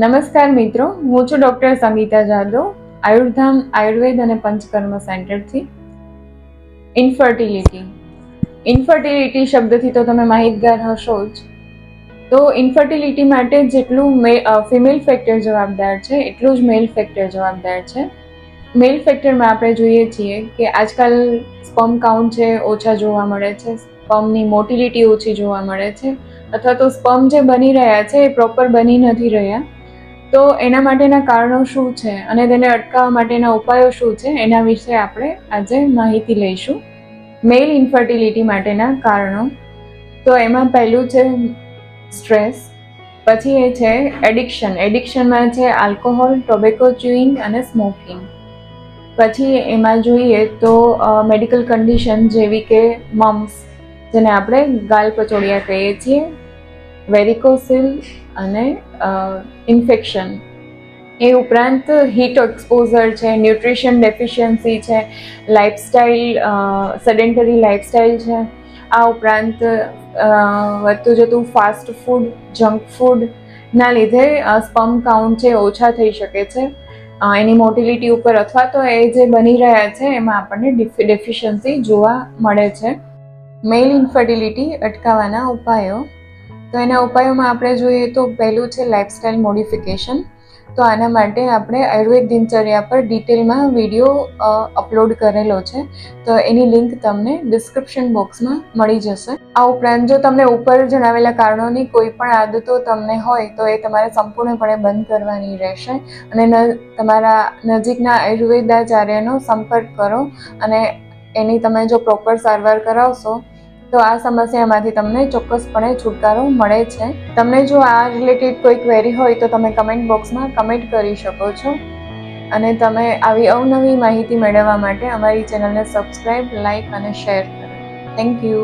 નમસ્કાર મિત્રો, હું છું ડૉક્ટર સંગીતા જાદવ, આયુર્ધામ, આયુર્વેદ અને પંચકર્મ સેન્ટરથી. ઇન્ફર્ટિલિટી ઇન્ફર્ટિલિટી શબ્દથી તો તમે માહિતગાર હશો જ. તો ઇન્ફર્ટિલિટી માટે જેટલું મે ફિમેલ ફેક્ટર જવાબદાર છે, એટલું જ મેલ ફેક્ટર જવાબદાર છે. મેલ ફેક્ટરમાં આપણે જોઈએ છીએ કે આજકાલ સ્પમ કાઉન્ટ છે ઓછા જોવા મળે છે સ્પમની મોટિલિટી ઓછી જોવા મળે છે, અથવા તો સ્પમ જે બની રહ્યા છે એ પ્રોપર બની નથી રહ્યા. તો એના માટેના કારણો શું છે અને તેને અટકાવવા માટેના ઉપાયો શું છે એના વિશે આપણે આજે માહિતી લઈશું. મેલ ઇન્ફર્ટિલિટી માટેના કારણો. તો એમાં પહેલું છે સ્ટ્રેસ, પછી એ છે એડિક્શન. એડિક્શનમાં છે આલ્કોહોલ, ટોબેકો ચ્યુઇંગ અને સ્મોકિંગ. પછી એમાં જોઈએ તો મેડિકલ કન્ડિશન જેવી કે મમ્સ, જેને આપણે ગાલ પચોડિયા કહીએ છીએ. વેરિકોસિલ અને ઇન્ફેક્શન એ ઉપરાંત હીટ એક્સપોઝર છે ન્યુટ્રિશન ડેફિશિયન્સી છે લાઇફસ્ટાઈલ સેડેન્ટરી લાઇફસ્ટાઇલ છે. આ ઉપરાંત વધતું જતું ફાસ્ટ ફૂડ જંક ફૂડના લીધે સ્પમ કાઉન્ટ છે ઓછા થઈ શકે છે. એની મોટિલિટી ઉપર અથવા તો એ જે બની રહ્યા છે, એમાં આપણને ડેફિશિયન્સી જોવા મળે છે. મેલ ઇન્ફર્ટિલિટી અટકાવવાના ઉપાયો. તો એના ઉપાયોમાં આપણે જોઈએ તો પહેલું છે લાઇફસ્ટાઇલ મોડિફિકેશન તો આના માટે આપણે આયુર્વેદ દિનચર્યા પર ડિટેલમાં વીડિયો અપલોડ કરેલો છે. તો એની લિંક તમને ડિસ્ક્રિપ્શન બોક્સમાં મળી જશે. આ ઉપરાંત જો તમને ઉપર જણાવેલા કારણોની કોઈ પણ આદતો તમને હોય તો એ તમારે સંપૂર્ણપણે બંધ કરવાની રહેશે. અને તમારા નજીકના આયુર્વેદાચાર્યનો સંપર્ક કરો અને એની તમે જો પ્રોપર સારવાર કરાવશો તો આ સમસ્યામાંથી તમને ચોક્કસપણે છુટકારો મળે છે. તમને જો આ રિલેટેડ કોઈ ક્વેરી હોય તો તમે કમેન્ટ બોક્સમાં કમેન્ટ કરી શકો છો. અને તમે આવી અવનવી માહિતી મેળવવા માટે અમારી ચેનલને સબસ્ક્રાઈબ લાઇક અને શેર કરો. Thank you